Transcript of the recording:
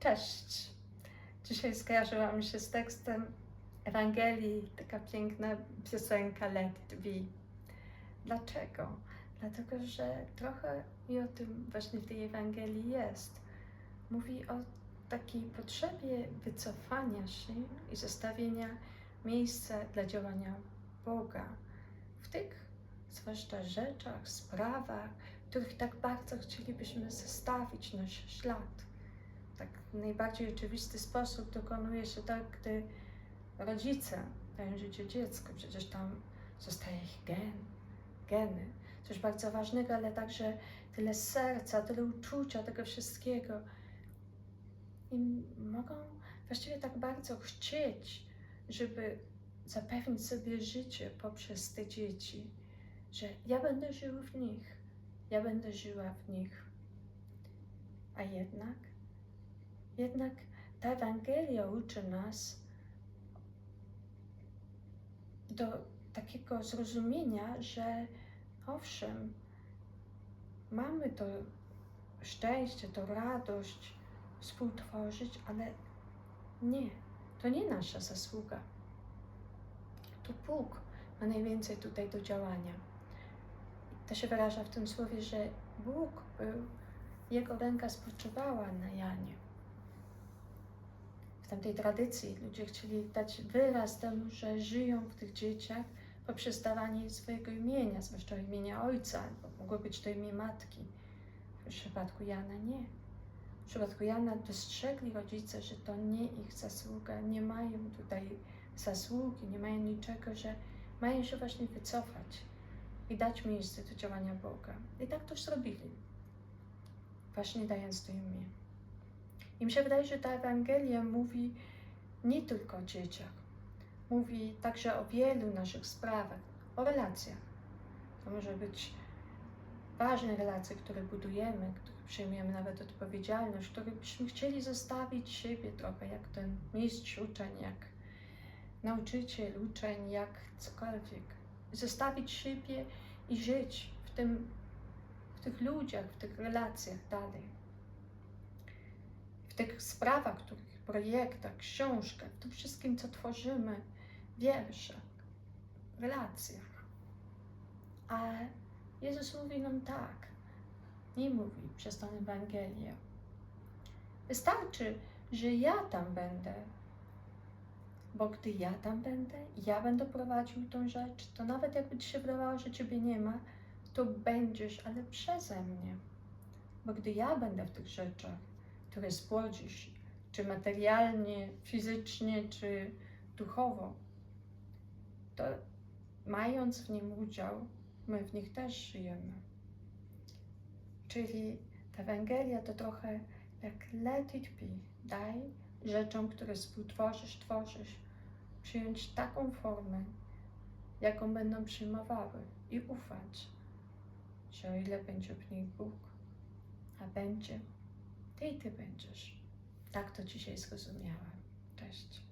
Cześć! Dzisiaj skojarzyła mi się z tekstem Ewangelii taka piękna piosenka Let It Be. Dlaczego? Dlatego, że trochę i o tym właśnie w tej Ewangelii jest. Mówi o takiej potrzebie wycofania się i zostawienia miejsca dla działania Boga w tych zwłaszcza rzeczach, sprawach, których tak bardzo chcielibyśmy zostawić nasz ślad tak najbardziej oczywisty sposób dokonuje się tak, gdy rodzice dają życie dziecku. Przecież tam zostaje ich gen, geny. Coś bardzo ważnego, ale także tyle serca, tyle uczucia, tego wszystkiego. I mogą właściwie tak bardzo chcieć, żeby zapewnić sobie życie poprzez te dzieci, że ja będę żył w nich, ja będę żyła w nich. A jednak jednak ta Ewangelia uczy nas do takiego zrozumienia, że owszem, mamy to szczęście, to radość współtworzyć, ale nie, to nie nasza zasługa. To Bóg ma najwięcej tutaj do działania. To się wyraża w tym słowie, że Bóg był, Jego ręka spoczywała na Janie w tamtej tradycji ludzie chcieli dać wyraz temu, że żyją w tych dzieciach poprzez dawanie swojego imienia, zwłaszcza imienia ojca, albo mogło być to imię matki. W przypadku Jana nie. W przypadku Jana dostrzegli rodzice, że to nie ich zasługa, nie mają tutaj zasługi, nie mają niczego, że mają się właśnie wycofać i dać miejsce do działania Boga. I tak to zrobili, właśnie dając to imię. I mi się wydaje, że ta Ewangelia mówi nie tylko o dzieciach, mówi także o wielu naszych sprawach, o relacjach. To może być ważne relacje, które budujemy, które przyjmujemy nawet odpowiedzialność, które byśmy chcieli zostawić siebie trochę, jak ten mistrz uczeń, jak nauczyciel, uczeń, jak cokolwiek. Zostawić siebie i żyć w, tym, w tych ludziach, w tych relacjach dalej tych sprawach, których projektach, książkach, w tym wszystkim, co tworzymy, wierszach, relacjach. A Jezus mówi nam tak, nie mówi przez tę Ewangelię. Wystarczy, że ja tam będę, bo gdy ja tam będę, ja będę prowadził tą rzecz, to nawet jakby ci się wydawało, że ciebie nie ma, to będziesz, ale przeze mnie. Bo gdy ja będę w tych rzeczach, które spłodzisz, czy materialnie, fizycznie, czy duchowo, to mając w nim udział, my w nich też żyjemy. Czyli ta Ewangelia to trochę jak let it be. Daj rzeczom, które współtworzysz, tworzysz, przyjąć taką formę, jaką będą przyjmowały i ufać, że o ile będzie w Bóg, a będzie, ty i ty będziesz. Tak to dzisiaj zrozumiałam. Cześć.